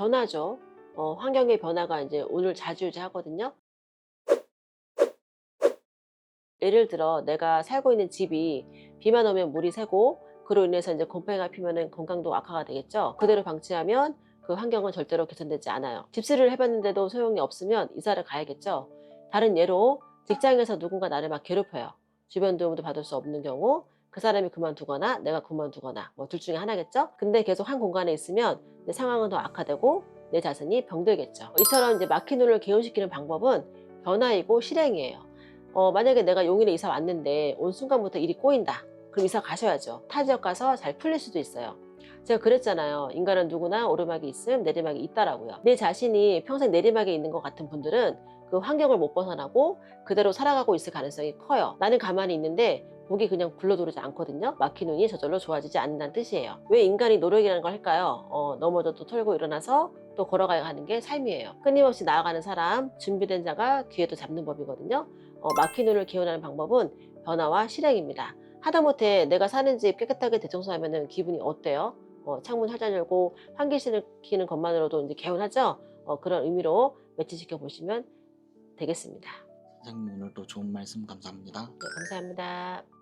변화죠. 어, 환경의 변화가 이제 오늘 자주유지 하거든요. 예를 들어 내가 살고 있는 집이 비만 오면 물이 새고 그로 인해서 이제 곰팡이가 피면은 건강도 악화가 되겠죠. 그대로 방치하면 그 환경은 절대로 개선되지 않아요. 집수리를 해봤는데도 소용이 없으면 이사를 가야겠죠. 다른 예로 직장에서 누군가 나를 막 괴롭혀요. 주변 도움도 받을 수 없는 경우 그 사람이 그만두거나 내가 그만두거나 뭐 둘 중에 하나겠죠. 근데 계속 한 공간에 있으면 내 상황은 더 악화되고 내 자신이 병들겠죠. 이처럼 이제 눈을 개운시키는 방법은 변화이고 실행이에요. 어, 만약에 내가 용인에 이사 왔는데 온 순간부터 일이 꼬인다. 그럼 이사 가셔야죠. 타 지역 가서 잘 풀릴 수도 있어요. 제가 그랬잖아요. 인간은 누구나 오르막이 있음 내리막이 있다라고요. 내 자신이 평생 내리막에 있는 것 같은 분들은 그 환경을 못 벗어나고 그대로 살아가고 있을 가능성이 커요. 나는 가만히 있는데 목이 그냥 굴러들어오지 않거든요. 막힌 눈이 저절로 좋아지지 않는다는 뜻이에요. 왜 인간이 노력이라는 걸 할까요? 어, 넘어져도 털고 일어나서 또 걸어가야 하는 게 삶이에요. 끊임없이 나아가는 사람, 준비된 자가 기회도 잡는 법이거든요. 어, 막힌 눈을 개운하는 방법은 변화와 실행입니다. 하다못해 내가 사는 집 깨끗하게 대청소하면 기분이 어때요? 어, 창문 활짝 열고 환기 시키는 것만으로도 이제 개운하죠? 어, 그런 의미로 매치시켜 보시면 되겠습니다. 선생님 오늘도 좋은 말씀 감사합니다. 네, 감사합니다.